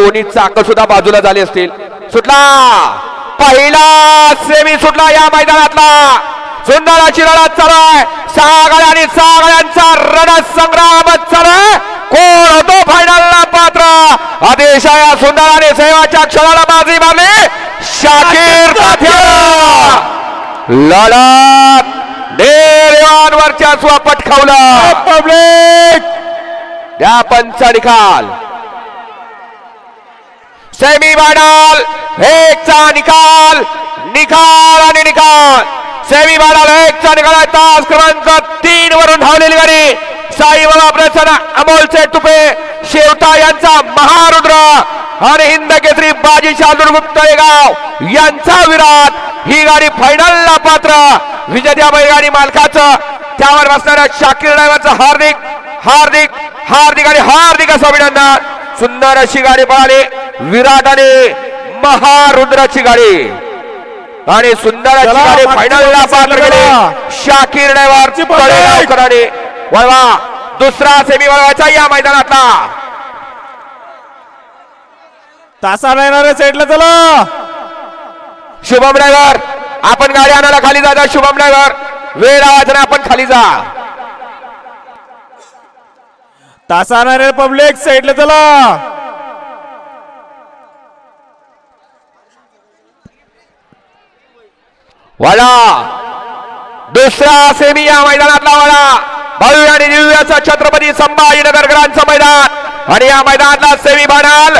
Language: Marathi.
दोन्ही चाक सुद्धा बाजूला झाली असतील. सुटला. पहिला सेमी सुटला या मैदानातला. सुंदर अशी लढत चालू आहे सहा गाड्या आणि सहा गाड्यांचा रणसंग्राम चालू आहे कोण होतो फायनलला पात्र? अतिशय या सुंदर आणि सेवाच्या क्षणाला बाजी मारली. शाकीर लढत. देवांवरच्या स्व पटकावलं. पब्लिक त्या पंचा निकाल सेमीफायनल एकचा निकाल निकाल आणि निकाल. सेमीफायनल एकचा निकाल आहे. तास क्रमांक तीन वरून धावलेली गाडी. साई बाबा प्रसन्न अमोलचे तुपे शेवटा यांचा महारुद्र आणि हिंद केसरी बाजी शार्दूल गुप्त गाव. यांचा विराट ही गाडी फायनलला पात्र. विजेत्या बैलगाडी मालकाचं त्यावर बसणाऱ्या शाकीर ड्रायव्हरचं हार्दिक हार्दिक हार्दिक आणि हार्दिक असं अभिनंदन. सुंदर अशी गाडी पळाली. विराट आणि महारुद्राची गाडी. आणि सुंदर अशी गाडी फायनलला पात्र करा. शाकीर. तळेगावकरांनी वळवा दुसरा सेमी वळवायचा या मैदानातला. तासा येणाऱ्या साईडला चला. शुभम ड्रायव्हर आपण गाडी आणायला खाली जाता शुभम ड्रायव्हर. वेळ ना आपण खाली जा. तासा रे पब्लिक साईडला चला. वळा दुसरा सेमी या मैदानातला वळा भाऊ आणि दिव्याचा छत्रपती संभाजीनगरकरांचं मैदान. आणि या मैदानातला सेमी फायनल.